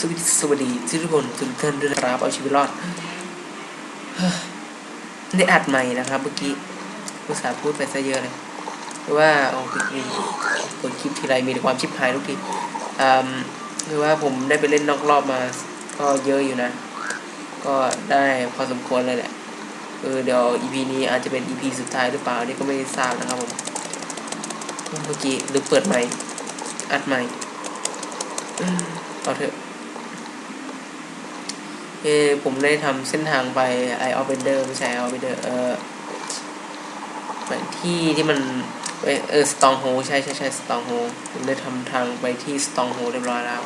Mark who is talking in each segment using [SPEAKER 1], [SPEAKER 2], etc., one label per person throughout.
[SPEAKER 1] สวัสดีสวัสดีทุกคนทุกท่านด้วยครับเอาชีวิตรอดได้อัดใหม่นะครับเมื่อกี้ภาษาพูดไปซะเยอะเลยเพราะว่าโอ้คลิปนี้กดคลิปทีไรมีแต่ความชิบหายทุกทีอืมคือว่าผมได้ไปเล่นนอกรอบมา ก็เยอะอยู่นะ ก็ได้พอสมควรเลยแหละเออเดี๋ยว EP นี้อาจจะเป็น EP สุดท้ายหรือเปล่านี่ก็ไม่ทราบนะครับผมเมื่อกี้หรือเปิดใหม่อัดใหม่เอาเถอะ เออผมได้ทำเส้นทางไปไอออฟเบนเดอร์ไม่ใช่ไอออฟเบนเดอร์เออไปที่ที่มันเออสตองโฮใช่ใช่ใช่สตองโฮผมได้ทำทางไปที่สตองโฮเรียบร้อยแล้ว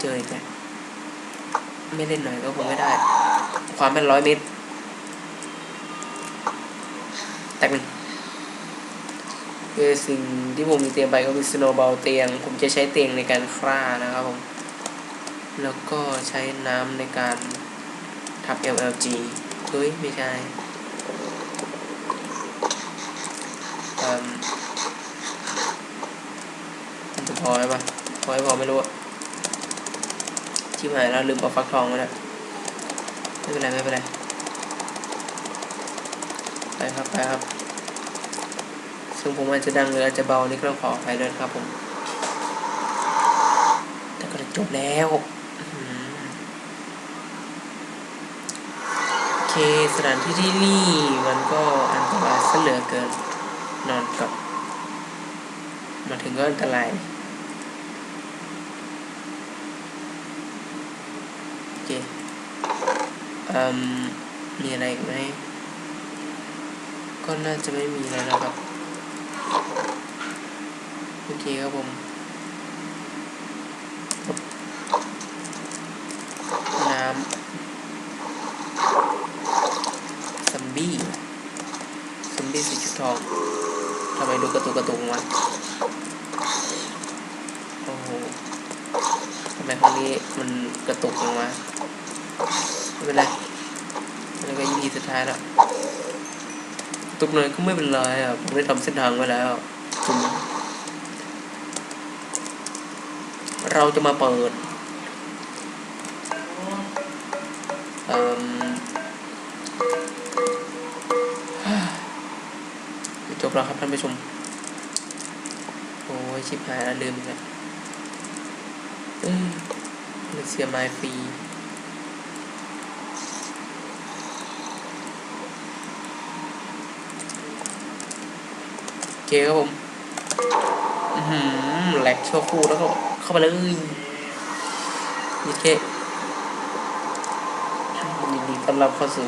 [SPEAKER 1] เจออีกแล้วไม่เล่นหน่อยก็คงไม่ได้ ความเป็นร้อยเมตรแตกหนึ่งคือสิ่งที่ผมมีเตรียมไปก็คือสโนว์บอลเตียง ผมจะใช้เตียงในการฆ่านะครับผม แล้วก็ใช้น้ำในการทับ MLG เฮ้ย ไม่ใช่อืมมันจะพอไหมปะพอไหมพอไม่รู้อะชิบหายแล้วลืมเอาฟักทองไว้แล้วไม่เป็นไรไม่เป็นไรไปครับไปครับ ซึ่งผมอาจจะดังหรืออาจจะเบานี่ก็ต้องขออภัยด้วยครับผม แต่ก็จะจบแล้วอื้อหือโอ เค สถานที่ที่นี่ มันก็อันตรายซะเหลือเกิน นอนกับ มาถึงก็อันตรายโอเคอืมมีอะไรอีกไหม ก็น่าจะไม่มีแล้วนะครับ โอเคครับผมน้ำซัมบี้ซัมบี้สี ชุดทองทำไมดูกระตุกกระตุกวะโอ้โหทำไมครั้งนี้มันกระตุกลงมาไม่เป็นไรแล้วก็ยี่สุดท้ายแล้วตุกหน่อยก็ไม่เป็นไรอะผมได้ทำเส้นทางไว้แล้วจุ่มเราจะมาเปิดเอิ่ม บแล้วครับท่านผู้ชม โอ้ยชิบหายแล้วลืมอีกแล้วเอ้ยมันเสียไม้ฟรีเคครับผมอือหือแหลกชั่วครู่แล้วก็เข้าไปเลยนี่แค่ยินดีต้อนรับเข้าสู่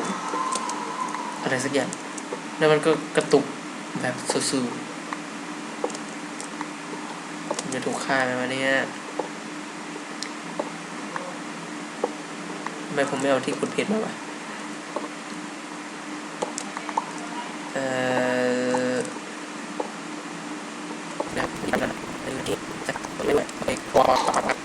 [SPEAKER 1] อะไรสักอย่าง แล้วมันก็กระตุก แบบสู้ๆจะถูกฆ่าไหมวะเนี่ยทำไมผมไม่เอาที่กดเพจมาวะเอ่อนะนะนะเออที่จะไม่ไหวไปกว่าปาก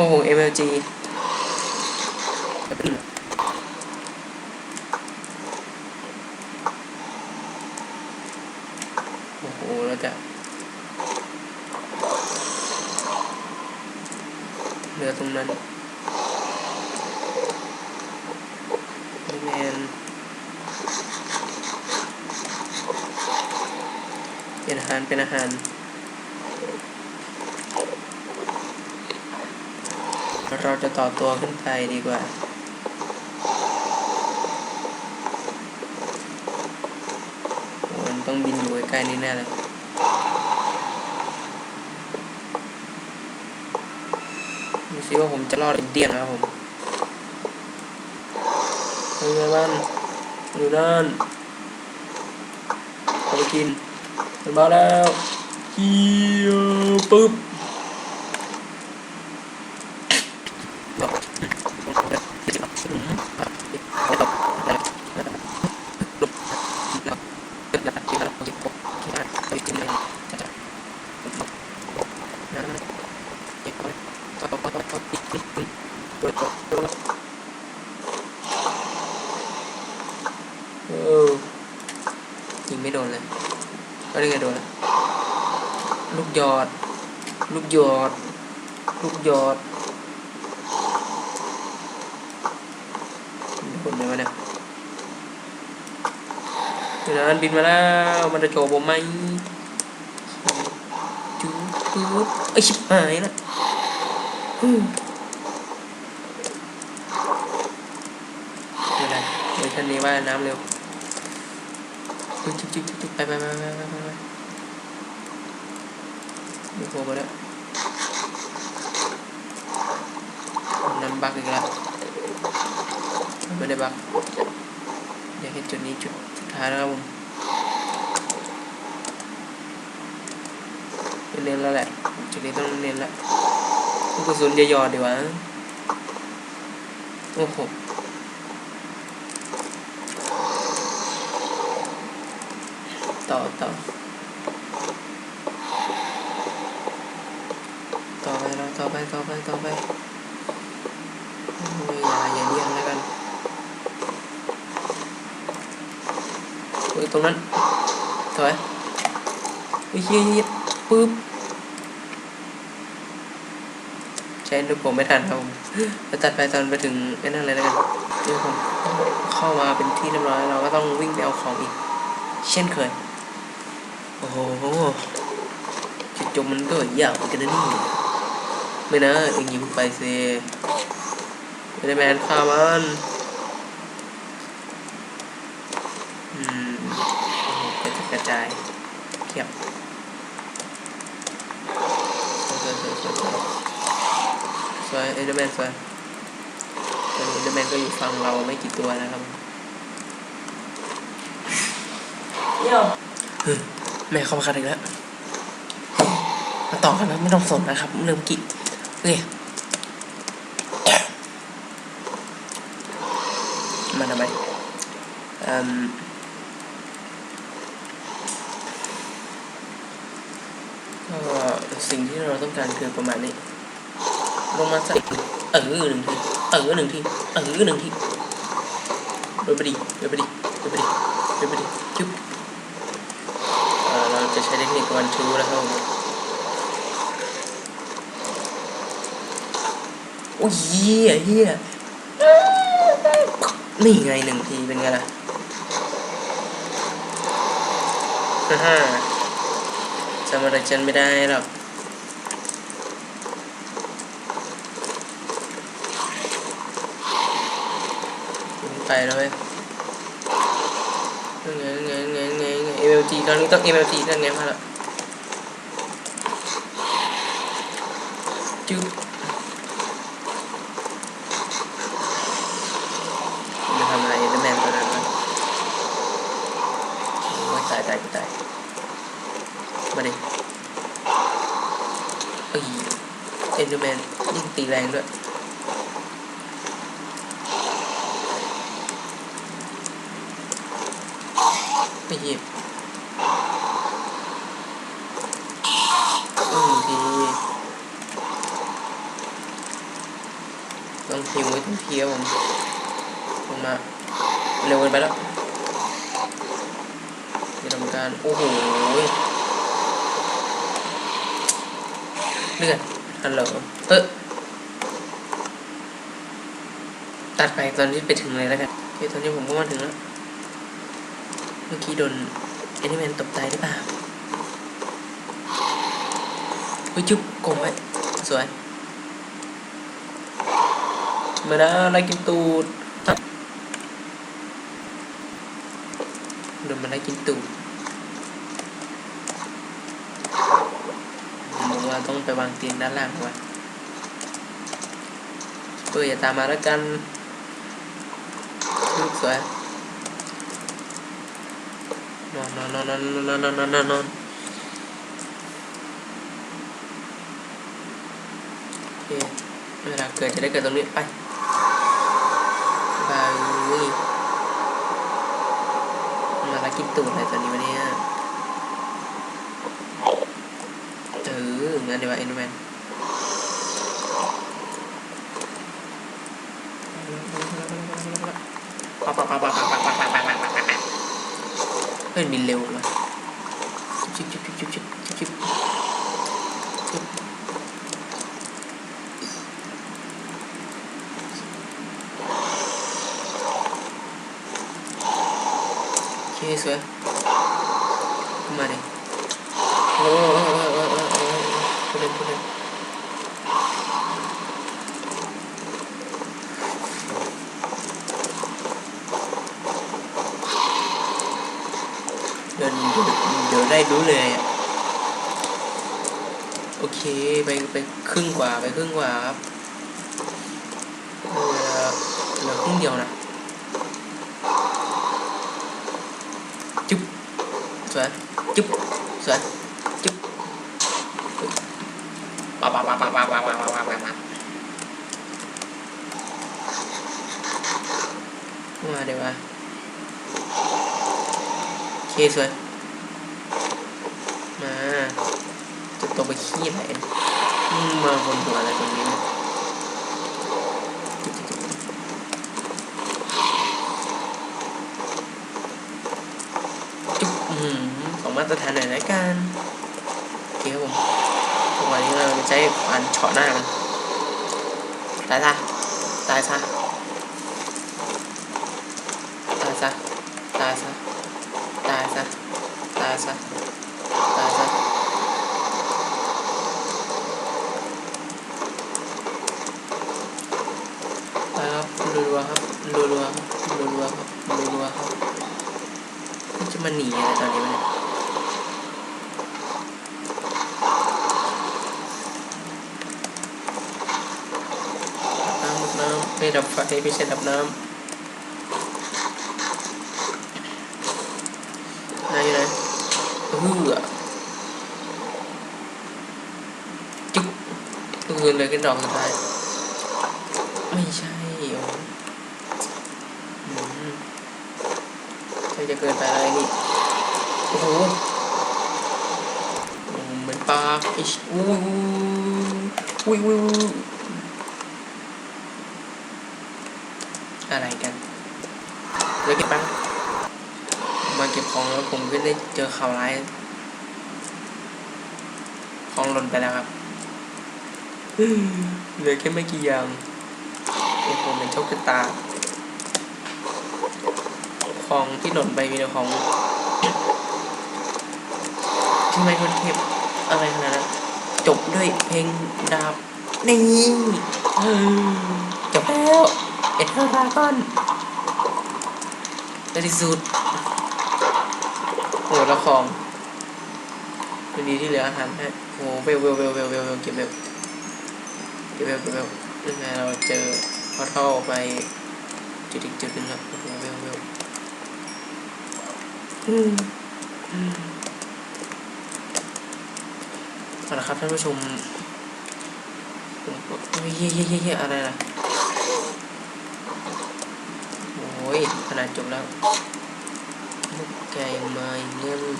[SPEAKER 1] โอ้โห MLG โอ้โหแล้วจะเหลือตรงนั้นแมนเป็นอาหารเป็นอาหาร เราจะต่อตัวขึ้นไปดีกว่าโอ้มันต้องบินอยู่ใกล้นี่แน่เลยดูสิว่าผมจะรอดเดียนนะครับผมเฮ้ยมันอยู่นั่นเอาไปกินมันมาแล้วเฮียปึ๊บ ไม่โดนเลยก็ได้ไงโดนล,ลูกหยอด ลูกหยอด ลูกหยอดคนไหนวะเนี่ยเดี๋ยวนั้นบินมาแล้ว มันจะโจบไหมจุ๊บจุ๊บไอชิบหายละไม่ได้เดี๋ยวท่นนี้ว่ายน้ำเร็ว จุ๊บจุ๊บจุ๊บจุ๊บไปไปไปไปไปไปไปมีโผล่มาแล้วน้ำบักอีกแล้วไม่ได้บักเดี๋ยวแค่จุดนี้จุดสุดท้ายแล้วครับผมเน้นแล้วแหละ จุดนี้ต้องเน้นแล้วกระสุนอย่าหยอดดีกว่าโอ้โห ต่อต่อต่อไปเราต่อไปต่อไปต่อไปอย่าอย่าเลี่ยงแล้วกันเฮ้ยตรงนั้นถอยเฮ้ยเฮ้ยเฮ้ยปึ๊บใช้ดูผมไม่ทันครับผมจะตัดไปตอนไปถึงไอ้นั่นเลยแล้วกันเดี๋ยวผมเข้ามาเป็นที่เรียบร้อยเราก็ต้องวิ่งไปเอาของอีก เช่นเคย โอ้โหจุดจมมันก็ยาวเหมือนกันนะนี่ไม่นะเองยิงไปสิไม่ได้แมนฆ่ามันอืมโอ้โหกระจัดกระจายเขียบสวยสวยสวยสวยสวยเอเดอร์แมนสวยอนนี้เอเดอร์แมนก็อยู่ฝั่งเราไม่กี่ตัวนะครับ
[SPEAKER 2] เดี๋ยว
[SPEAKER 1] แม่เข้ามาคัดอีกแล้วมาต่อกันนะไม่ต้องสนนะครับเริ่มกี่โอเคมาทำไมอืมสิ่งที่เราต้องการคือประมาณนี้ ลงมาสักเออหนึ่งทีเออหนึ่งทีเออหนึ่งทีเดินไปดิเดินไปดิเดินไปดิเดินไปดิจุ๊บ จะใช้เทคนิควันทูนะครับโอ้ยเฮียเฮียนี่ไงหนึ่งทีเป็นไงล่ะฮ่าฮ่าจำอะไรฉันไม่ได้หรอกไปแล้วเว้ย ไงไงไงไงไง MLG ตอนนี้ต้อง MLG นั่นไงมาแล้วจุ๊บมันทำอะไรเดอร์แมนตัวนั้นวะโอ้ยตายตายตายมาดิเอ้ยเอเดอร์แมนยิ่งตีแรงด้วยไม่หยิบอืมทีต้องพิวไว้ต้อง เพียวผมลงมา เร็วเกินไปแล้วจะทำการ โอ้โหเลือดฮัลโหลเออตัดไปตอนที่ไปถึงเลยแล้วกันโอเคตอนนี้ผมก็มาถึงแล้ว เมื่อกี้โดนแอนิเมนตบตายหรือเปล่าเฮ้ยจุ๊บกลมไว้สวย มานะไล่กินตูดโดนมันไล่กินตูดมบอกว่าต้องไปวางเตียงด้านล่างว่ะเพื่ออย่าตามมาแล้วกันลูกสวยนอนนอนนอนนอนนอนนอนนอนนอนเวลาเกิดจะได้เกิดตรงนี้ไป บายมาละกินตูดอะไรตอนนี้วะเนี่ยเอองั้นเดี๋ยวเอ็นแมนปักปักปักปักปักปักปักปักปักปักปักเฮ้ยบินเร็วเลย xuống mà này. Ôi ôi ôi ôi ôi ôi ôi lên lên lên giờ đây đuổi lề ok bay bay khưng quả bay khưng quả là, là không nhiều nè สวยจุ๊บสวยจุ๊บปะปะปะปะปะปะปะปะปะปะปะมาเดี๋ยวมาโอเคสวยมาจะตกไปขี้ไหนมึงมาบนหัวอะไรตรงนี้เนี่ยจุ๊บจุ๊บจุ๊บ จุ๊บอืมของ มาตรฐานหน่อยละกันเคครับผมจังหวะนี้เราจะใช้ฟันเฉาะหน้ามันตายซะตายซะตายซะตายซะตายซะตายซะตายซะตายครับรัวๆครับรัวๆครับรัวๆครับรัวๆครับมันจะมาหนีอะไรตอนนี้วะเนี่ยดับน้ำดับ น้ำไม่ดับไฟไม่ใช่ดับน้ำไหนอยู่ไหนเฮือจุ๊บก็คือเลยกันดอกสุดท้ายไม่ใช่โอ้อืมใช่จะเกินไปอะไรนี่โอ้โหเหมือนปลาอุ้ยอุ้ยอุ้ย อะไรกันเดี๋ยวเก็บแป๊บมาเก็บของแล้วผมก็ได้เจอข่าวร้ายของหล่นไปแล้วครับเหลือแค่ไม่กี่อย่างโอ้โหเป็นโชคชะตา ของที่หล่นไปมีแต่ของทำไมคนเทปอะไรขนาดนั้นจบด้วยเพลงดาบนี่จบแล้ว เอ็ดเทอร์ดราก้อนในที่สุดโหล้วของวันนี้ที่เหลืออาหารให้โหเวลเวลเวลเวลเวลเวลเก็บเวลเก็บเวลเก็บเวลยังไงเราเจอพอท่อไปจุดอีกจุดหนึ่งแล้วโอ้เวลเวลอืมอืมเอาละครับท่านผู้ชมเฮ้ยเฮ้ยเฮ้ยอะไรล่ะ โอ้ยขนาดจบแล้วมุกไก่ไม้เงี้ยมึง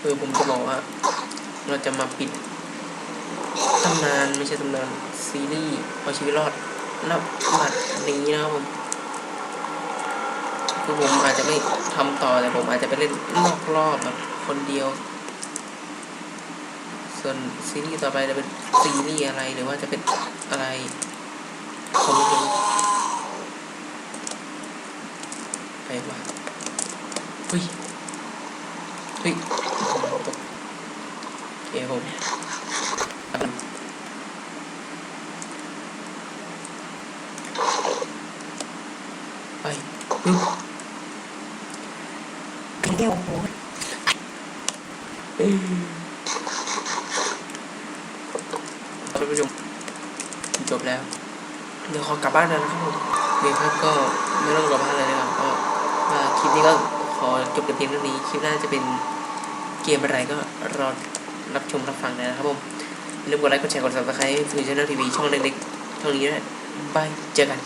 [SPEAKER 1] เออผมจะบอกว่า เราจะมาปิดตำนานไม่ใช่ตำนานซีรีส์เอาชีวิตรอดนับบัตรนี้นะครับผมคือผมอาจจะไม่ทำต่อแต่ผมอาจจะไปเล่นนอกรอบแบบคนเดียว ส่วนซีรีส์ต่อไปจะเป็นซีรีส์อะไรหรือว่าจะเป็นอะไร ผมไม่รู้ไปวะเฮ้ยเฮ้ยตกโอเคผมไปปึ๊บ
[SPEAKER 3] เดียวโอ้โห
[SPEAKER 1] ท่านผู้ชมจบแล้ว เดี๋ยวขอกลับบ้านแล้วนะครับผมเดี๋ยวครับก็ไม่ต้องกลับบ้านเลยนะครับก็ว่าคลิปนี้ก็ขอจบแต่เพียงเท่านี้คลิปหน้าจะเป็นเกมอะไรก็รอรับชมรับฟังนะครับผมอย่าลืมกดไลค์กดแชร์กดซับสไครต์ฟิวชั่นแนลทีวีช่องเล็กๆช่องนี้ด้วยบายเจอกัน